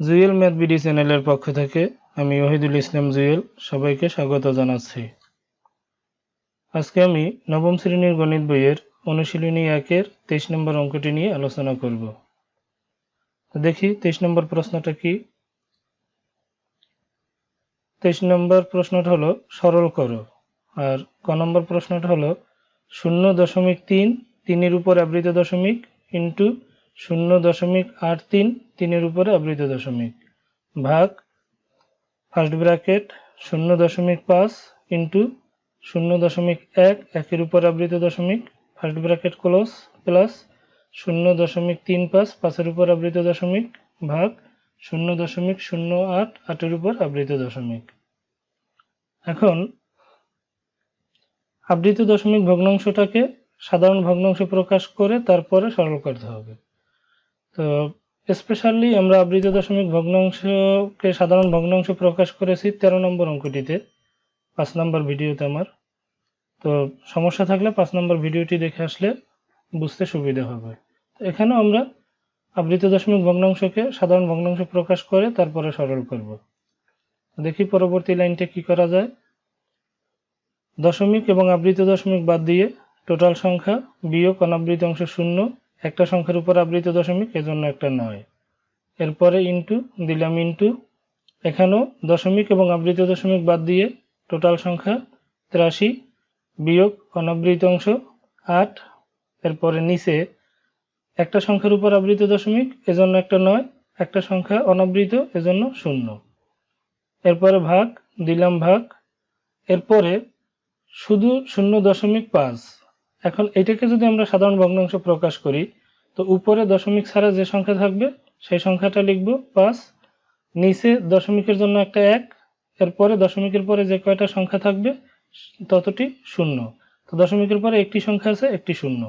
Jewel math BD চ্যানেলের পক্ষ থেকে আমি ওহিদুল ইসলাম জুয়েল সবাইকে স্বাগত জানাচ্ছি। আজকে আমি নবম শ্রেণির গণিত বইয়ের অনুশীলনী একের তেইশ নম্বর অঙ্কটি নিয়ে আলোচনা করব। দেখি তেইশ নম্বর প্রশ্নটা কি? তেইশ নম্বর প্রশ্নটা হলো, সরল করো। আর ক নম্বর প্রশ্নটা হলো, শূন্য দশমিক তিন, তিনের উপর আবৃত দশমিক ইন্টু শূন্য দশমিক আট তিন, তিনের উপরে আবৃত দশমিক। ভাগ ফার্স্ট ব্র্যাকেট শূন্য দশমিক পাঁচ ইন্টু শূন্য দশমিক এক, একের উপর আবৃত দশমিক। ফার্স্ট ব্র্যাকেট ক্লোজ প্লাস শূন্য দশমিক তিন পাঁচ, পাঁচের উপর আবৃত দশমিক। ভাগ, শূন্য দশমিক শূন্য আট, আটের উপর আবৃত দশমিক। এখন, আবৃত দশমিক ভগ্নাংশটাকে সাধারণ ভগ্নাংশ প্রকাশ করে তারপরে সরল করতে হবে। তো স্পেশালি আমরা আবৃত দশমিক ভগ্নাংশকে সাধারণ ভগ্নাংশ প্রকাশ করেছি তেরো নম্বর অঙ্কটিতে, পাঁচ নম্বর ভিডিওতে আমার। তো সমস্যা থাকলে পাঁচ নম্বর ভিডিওটি দেখে আসলে বুঝতে সুবিধা হবে। তো এখানেও আমরা আবৃত দশমিক ভগ্নাংশকে সাধারণ ভগ্নাংশ প্রকাশ করে তারপরে সরল করব। দেখি পরবর্তী লাইনটা কি করা যায়। দশমিক এবং আবৃত দশমিক বাদ দিয়ে টোটাল সংখ্যা বিয়োগ অনাবৃত অংশ শূন্য একটা সংখ্যার উপর আবৃত দশমিক, এজন্য একটা নয়। এরপরে ইন্টু দিলাম ইন্টু এখানেও দশমিক এবং আবৃত দশমিক বাদ দিয়ে টোটাল সংখ্যা তিরাশি বিয়োগ অনাবৃত অংশ আট। এরপরে নিচে একটা সংখ্যার উপর আবৃত দশমিক, এজন্য একটা নয়। একটা সংখ্যা অনাবৃত, এজন্য শূন্য। এরপরে ভাগ, দিলাম ভাগ। এরপরে শুধু শূন্য দশমিক পাঁচ। এখন এটাকে যদি আমরা সাধারণ ভগ্নাংশ প্রকাশ করি, তো উপরে দশমিক ছাড়া যে সংখ্যা থাকবে, সেই সংখ্যাটা লিখব পাঁচ, নিচে দশমিকের জন্য একটা এক, এরপরে দশমিকের পরে যে কয়টা সংখ্যা থাকবে, ততটি শূন্য। তো দশমিকের পরে একটি সংখ্যা আছে, একটি শূন্য।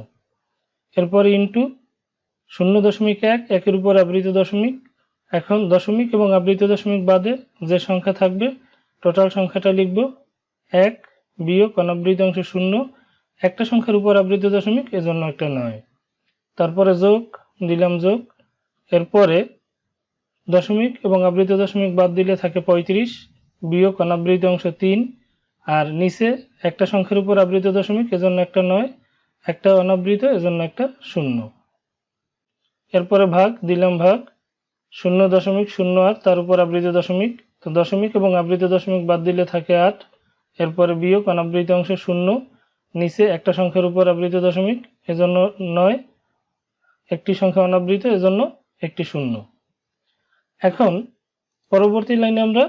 এরপরে ইন্টু শূন্য দশমিক এক, একের উপর আবৃত দশমিক। এখন দশমিক এবং আবৃত দশমিক বাদে যে সংখ্যা থাকবে টোটাল সংখ্যাটা লিখব এক বিয়োগ অনাবৃত অংশ শূন্য একটা সংখ্যার উপর আবৃত দশমিক, এজন্য একটা নয়। তারপরে যোগ, দিলাম যোগ। এরপরে দশমিক এবং আবৃত দশমিক বাদ দিলে থাকে পঁয়ত্রিশ, বিয়োগ অনাবৃত অংশ তিন, আর নিচে একটা সংখ্যার উপর আবৃত দশমিক, এজন্য একটা নয়, একটা অনাবৃত, এজন্য একটা শূন্য। এরপরে ভাগ, দিলাম ভাগ, শূন্য দশমিক, শূন্য আট, তার উপর আবৃত দশমিক। তো দশমিক এবং আবৃত দশমিক বাদ দিলে থাকে আট, এরপরে বিয়োগ অনাবৃত অংশ শূন্য নিচে একটা সংখ্যার উপর আবৃত দশমিক, এজন্য নয়। একটি সংখ্যা অনাবৃত, এজন্য একটি শূন্য। এখন, পরবর্তী লাইনে আমরা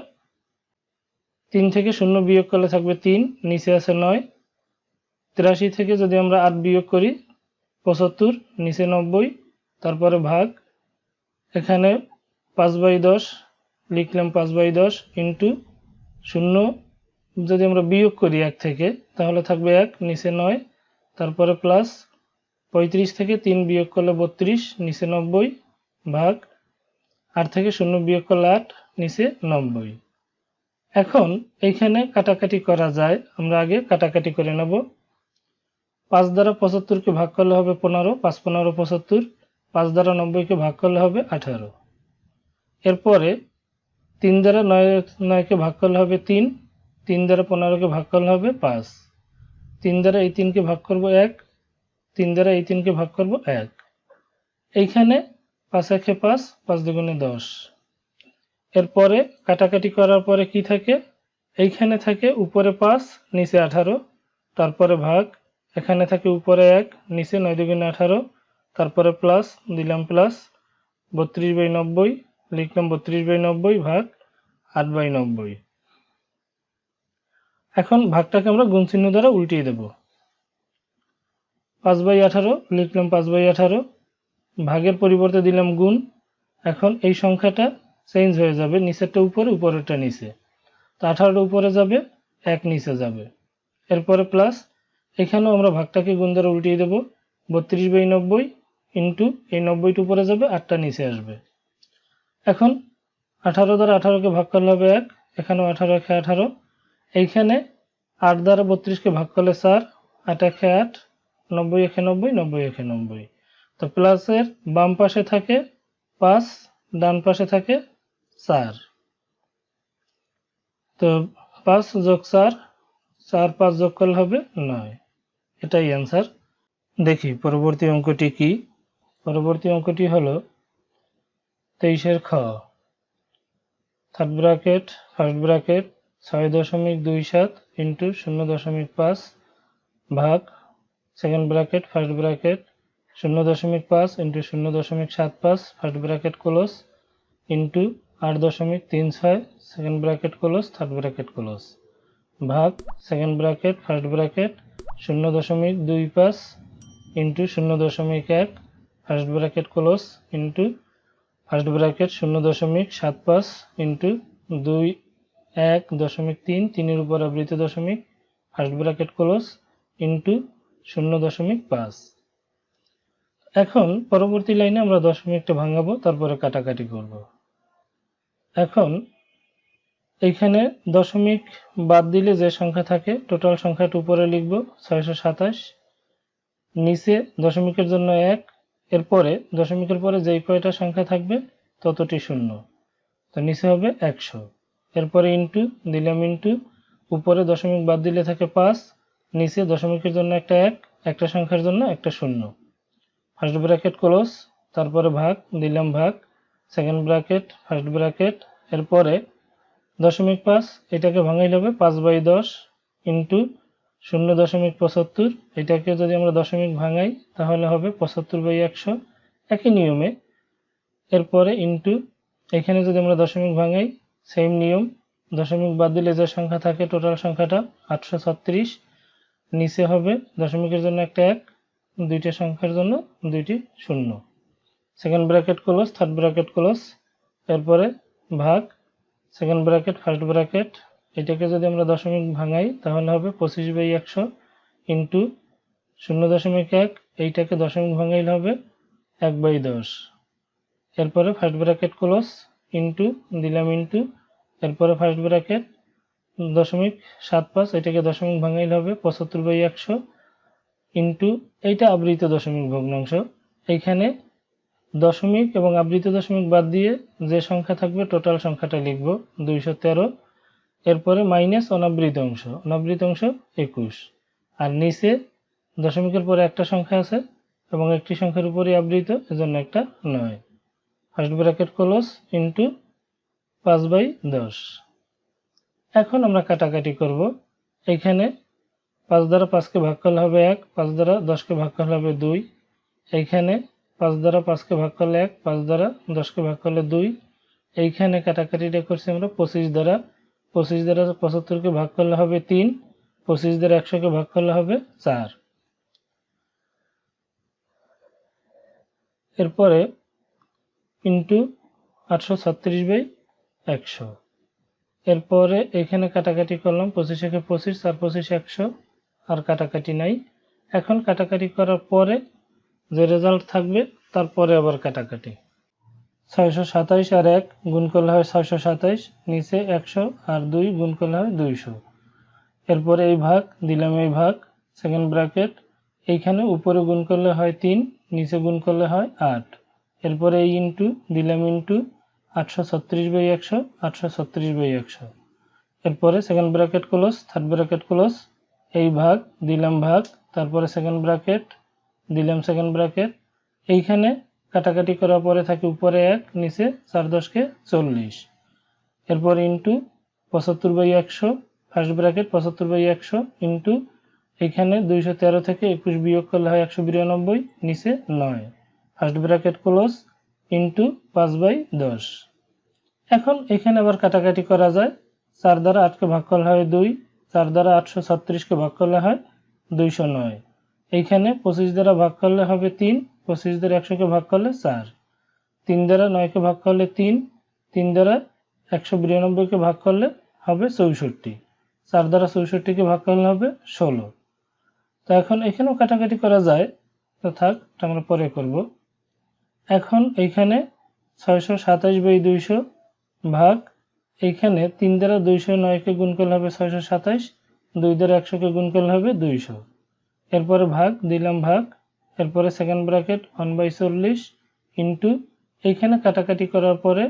তিন থেকে শূন্য বিয়োগ করলে থাকবে তিন, নিচে আছে নয়। তিরাশি থেকে যদি আমরা আট বিয়োগ করি, পঁচাত্তর, নিচে নব্বই, তারপরে ভাগ। এখানে পাঁচ বাই দশ, লিখলাম পাঁচ বাই দশ ইন্টু শূন্য। যদি আমরা বিয়োগ করি এক থেকে, তাহলে থাকবে এক, নিচে নয়, তারপরে প্লাস পঁয়ত্রিশ থেকে তিন বিয়োগ করলে বত্রিশ, নিচে নব্বই ভাগ আট থেকে শূন্য বিয়োগ করলে আট, নিচে নব্বই। এখন এইখানে কাটাকাটি করা যায়, আমরা আগে কাটাকাটি করে নেব। পাঁচ দ্বারা পঁচাত্তরকে ভাগ করলে হবে পনেরো, পাঁচ পনেরো পঁচাত্তর, পাঁচ দ্বারা নব্বইকে ভাগ করলে হবে আঠারো। এরপরে তিন দ্বারা নয়, নয়কে ভাগ করলে হবে তিন তিন দ্বারা পনেরোকে ভাগ করলে হবে পাঁচ। তিন দ্বারা এই তিনকে ভাগ করব এক, তিন দ্বারা এই তিনকে ভাগ করব এক। এইখানে পাঁচ একে পাঁচ পাঁচ দুগুণে দশ। এরপরে কাটাকাটি করার পরে কি থাকে? এইখানে থাকে উপরে পাঁচ, নিচে আঠারো, তারপরে ভাগ। এখানে থাকে উপরে এক, নিচে নয় দুগুণে আঠারো, তারপরে প্লাস, দিলাম প্লাস, বত্রিশ বাই নব্বই, লিখলাম বত্রিশ বাই নব্বই ভাগ আট বাই নব্বই। এখন ভাগটাকে আমরা গুণ চিহ্ন দ্বারা উল্টিয়ে দেব। পাঁচ বাই আঠারো, লিখলাম পাঁচ বাই আঠারো, ভাগের পরিবর্তে দিলাম গুণ। এখন এই সংখ্যাটা চেঞ্জ হয়ে যাবে, নিচেরটা উপরে, উপরেরটা নিচে। তো আঠারোটা উপরে যাবে, এক নিচে যাবে। এরপরে প্লাস এখানেও আমরা ভাগটাকে গুণ দ্বারা উল্টিয়ে দেবো। বত্রিশ বাই নব্বই ইন্টু এই নব্বইটা উপরে যাবে, আটটা নিচে আসবে। এখন আঠারো দ্বারা আঠারোকে ভাগ করলে হবে এক, এখানেও আঠারো একে আঠারো এইখানে আট দ্বারা বত্রিশকে ভাগ করলে চার আট একে আট, নব্বই একে নব্বই নব্বই একে নব্বই তো প্লাসের বাম পাশে থাকে পাঁচ, ডান পাশে থাকে চার। তো পাঁচ যোগ চার চার পাঁচ যোগ করলে হবে নয়। এটাই অ্যান্সার দেখি, পরবর্তী অঙ্কটি কি? পরবর্তী অঙ্কটি হলো তেইশের খ। থার্ড ব্র্যাকেট ফার্স্ট ব্র্যাকেট ছয় দশমিক দুই সাত ইন্টু শূন্য দশমিক পাঁচ ভাগ সেকেন্ড ব্র্যাকেট, ফার্স্ট ব্র্যাকেট, শূন্য দশমিক পাঁচ ইন্টু শূন্য দশমিক সাত পাঁচ, ফার্স্ট ব্র্যাকেট ক্লোজ ইন্টু আট দশমিক তিন ছয়, second bracket close, third bracket close ভাগ সেকেন্ড ব্র্যাকেট, ফার্স্ট ব্র্যাকেট, শূন্য দশমিক দুই পাঁচ ইন্টু শূন্য দশমিক এক, first bracket close into, first bracket শূন্য দশমিক সাত পাঁচ ইন্টু দুই এক দশমিক তিন, তিনের উপর আবৃত দশমিক ফার্স্ট ব্র্যাকেট ক্লোজ ইন্টু শূন্য দশমিক পাঁচ। এখন পরবর্তী লাইনে আমরা দশমিকটা ভাঙাবো, তারপরে কাটাকাটি করব। এখন এইখানে দশমিক বাদ দিলে যে সংখ্যা থাকে টোটাল সংখ্যাটা উপরে লিখব, ছয়শো সাতাশ। নিচে দশমিকের জন্য এক, এরপরে দশমিকের পরে যেই কয়টা সংখ্যা থাকবে, ততটি শূন্য। তো নিচে হবে একশো। এরপরে ইন্টু দিলাম ইন্টু উপরে দশমিক বাদ দিলে থাকে পাঁচ, নিচে দশমিকের জন্য একটা এক, একটা সংখ্যার জন্য একটা শূন্য। ফার্স্ট ব্র্যাকেট ক্লোজ তারপরে ভাগ, দিলাম ভাগ সেকেন্ড ব্র্যাকেট ফার্স্ট ব্র্যাকেট এরপরে দশমিক পাঁচ, এটাকে ভাঙাইলে হবে পাঁচ বাই দশ ইন্টু শূন্য দশমিক পঁচাত্তর, এটাকে যদি আমরা দশমিক ভাঙাই, তাহলে হবে পঁচাত্তর বাই একশো। একই নিয়মে এরপরে ইন্টু এখানে যদি আমরা দশমিক ভাঙাই সেম নিয়ম, দশমিক বাদ দিলে যে সংখ্যা থাকে টোটাল সংখ্যাটা আটশো ছত্রিশ। নিচে হবে দশমিকের জন্য একটা এক, দুইটা সংখ্যার জন্য দুইটি শূন্য। Second bracket close third bracket close এরপরে ভাগ। সেকেন্ড ব্র্যাকেট ফার্স্ট ব্র্যাকেট এটাকে যদি আমরা দশমিক ভাঙাই, তাহলে হবে পঁচিশ বাই একশো ইন্টু শূন্য দশমিক এক, এইটাকে দশমিক ভাঙাইলে হবে এক বাই দশ। এরপরে ফার্স্ট ব্র্যাকেট ক্লোজ ইন্টু, দিলাম ইন্টু এরপরে ফার্স্ট ব্র্যাকেট দশমিক সাত পাঁচ, এটাকে দশমিক ভাঙাইলে হবে পঁচাত্তর বাই একশো ইন্টু, এইটা আবৃত দশমিক ভগ্নাংশ। এইখানে দশমিক এবং আবৃত দশমিক বাদ দিয়ে যে সংখ্যা থাকবে টোটাল সংখ্যাটা লিখব, দুইশো তেরো। এরপরে মাইনাস অনাবৃত অংশ অনাবৃত অংশ একুশ। আর নিচে দশমিকের পরে একটা সংখ্যা আছে এবং একটি সংখ্যার উপরে আবৃত, এজন্য একটা নয়। ফার্স্ট ব্র্যাকেট ক্লোজ ইন্টু পাঁচ বাই দশ। এখন আমরা কাটাকাটি করব। এখানে পাঁচ দ্বারা পাঁচকে ভাগ করলে হবে এক, পাঁচ দ্বারা দশকে ভাগ করলে হবে দুই। এইখানে পাঁচ দ্বারা পাঁচকে ভাগ করলে এক, পাঁচ দ্বারা দশকে ভাগ করলে দুই। এইখানে কাটাকাটিটা করছি আমরা পঁচিশ দ্বারা। পঁচিশ দ্বারা পঁচাত্তরকে ভাগ করলে হবে তিন। পঁচিশ দ্বারা একশোকে ভাগ করলে হবে চার। এরপরে ইন্টু আটশো ছত্রিশ বাই একশো। এরপরে এখানে কাটাকাটি করলাম পঁচিশ একে পঁচিশ চার পঁচিশ একশো, আর কাটাকাটি নাই। এখন কাটাকাটি করার পরে যে রেজাল্ট থাকবে, তারপরে আবার কাটাকাটি। ছয়শো সাতাইশ আর এক গুণ করলে হয় ছয়শো সাতাইশ, নিচে একশো আর দুই গুণ করলে হয় দুইশো। এরপরে এই ভাগ, দিলাম এই ভাগ সেকেন্ড ব্র্যাকেট এইখানে উপরে গুণ করলে হয় তিন, নিচে গুণ করলে হয় আট। এরপরে এই ইন্টু দিলাম ইন্টু আটশো ছত্রিশ বাই একশো, আটশো ছত্রিশ বাই একশো। এরপরে second bracket close third bracket close এই ভাগ, দিলাম ভাগ, তারপরে সেকেন্ড ব্র্যাকেট দিলাম সেকেন্ড ব্র্যাকেট এইখানে কাটাকাটি করার পরে থাকে উপরে এক, নিচে চার দশকে চল্লিশ। এরপর ইন্টু পঁচাত্তর বাই একশো ফার্স্ট ব্র্যাকেট পঁচাত্তর বাই একশো ইন্টু এখানে দুইশো তেরো থেকে একুশ বিয়োগ করলে হয় একশো বিরানব্বই, নিচে নয়। ফার্স্ট ব্র্যাকেট ক্লোজ ইন্টু পাঁচ বাই দশ। এখন এখানে আবার কাটাকাটি করা যায়। চার দ্বারা আটকে ভাগ করলে হয় দুই, চার দ্বারা আটশো ছত্রিশকে ভাগ করলে হয় দুইশো নয়। এইখানে পঁচিশ দ্বারা ভাগ করলে হবে তিন, পঁচিশ দ্বারা একশোকে ভাগ করলে চার। তিন দ্বারা নয়কে ভাগ করলে তিন তিন দ্বারা একশো বিরানব্বইকে ভাগ করলে হবে চৌষট্টি। চার দ্বারা চৌষট্টিকে ভাগ করলে হবে ষোলো। তো এখন এখানেও কাটাকাটি করা যায়। তো থাক আমরা পরে করব। এখন এইখানে ছয়শো সাতাশ বাই দুইশো ভাগ এইখানে তিন দ্বারা দুইশো নয়কে গুণ করলে হবে ছয়শো সাতাশ, দুই দ্বারা একশোকে গুণ করলে হবে দুইশো। এরপরে ভাগ, দিলাম ভাগ, এরপরে সেকেন্ড ব্র্যাকেট ওয়ান বাই চল্লিশ ইন্টু এইখানে কাটাকাটি করার পরে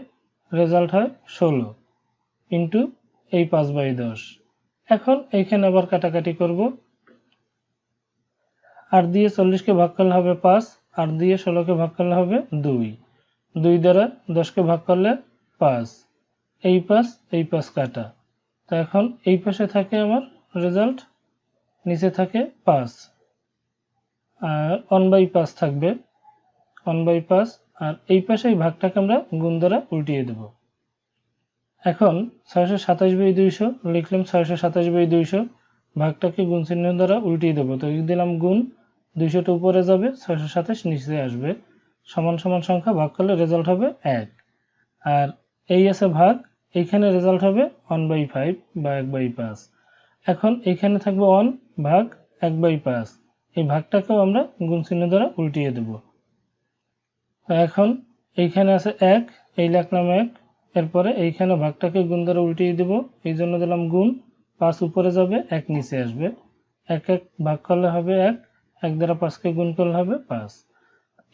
রেজাল্ট হয় ষোলো ইন্টু এই পাঁচ বাই দশ। এখন এইখানে আবার কাটাকাটি করব। আট দিয়ে চল্লিশকে ভাগ করলে হবে পাঁচ আট দিয়ে ষোলোকে ভাগ করলে হবে দুই। দুই দ্বারা দশকে ভাগ করলে পাঁচ। এই পাঁচ এই পাঁচ কাটা। তো এখন এই পাশে থাকে আমার রেজাল্ট নিচে থাকে পাঁচ। আর ওয়ান বাই পাঁচ থাকবে। ওয়ান বাই পাঁচ, আর এই পাশে এই ভাগটাকে আমরা গুণ দ্বারা উল্টিয়ে দেব। এখন ছয়শো সাতাশ বাই দুইশো, লিখলাম ছয়শো সাতাশ বাই দুইশো, ভাগটাকে গুণ চিহ্ন দ্বারা উল্টিয়ে দেবো। তো দিলাম গুণ দুইশোটা উপরে যাবে, ছয়শো সাতাশ নিচে আসবে। সমান সমান সংখ্যা ভাগ করলে রেজাল্ট হবে এক। আর এই আছে ভাগ এইখানে রেজাল্ট হবে ওয়ান বাই ফাইভ বা এক বাই পাঁচ। এখন এইখানে থাকবে ওয়ান ভাগ এক বাই পাঁচ। এই ভাগটাকেও আমরা গুণ চিহ্ন দ্বারা উল্টিয়ে দেব। এখন এইখানে আছে এক, এই লিখলাম এক। এরপরে এইখানে ভাগটাকে গুণ দ্বারা উল্টিয়ে দেব। এই জন্য দিলাম গুণ। পাঁচ উপরে যাবে, এক নিচে আসবে। এক এক ভাগ করলে হবে এক। এক দ্বারা পাঁচকে গুণ করলে হবে পাঁচ।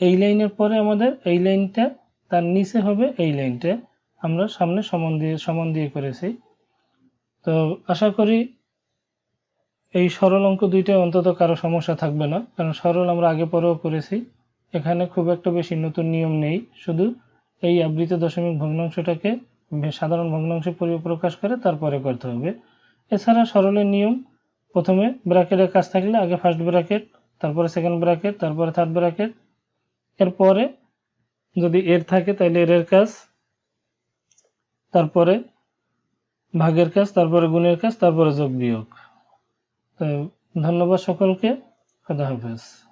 এই লাইনের পরে আমাদের এই লাইনটা, তার নিচে হবে এই লাইনটা। আমরা সামনে সমান দিয়ে সমান দিয়ে করেছি। তো আশা করি এই সরল অঙ্ক দুইটা অন্তত কারও সমস্যা থাকবে না, কারণ সরল আমরা আগে পরেও করেছি। এখানে খুব একটা বেশি নতুন নিয়ম নেই, শুধু এই আবৃত দশমিক ভগ্নাংশটাকে সাধারণ ভগ্নাংশে পরিপ্রকাশ করে তারপরে করতে হবে। এছাড়া সরলের নিয়ম, প্রথমে ব্র্যাকেটের কাজ থাকলে আগে ফার্স্ট ব্র্যাকেট তারপরে সেকেন্ড ব্র্যাকেট তারপরে থার্ড ব্র্যাকেট এরপরে যদি এর থাকে তাহলে এর কাজ। তারপরে ভাগের কাজ, তারপরে গুণের কাজ, তারপরে যোগ বিয়োগ। ধন্যবাদ সকলকে। খোদা হাফেজ।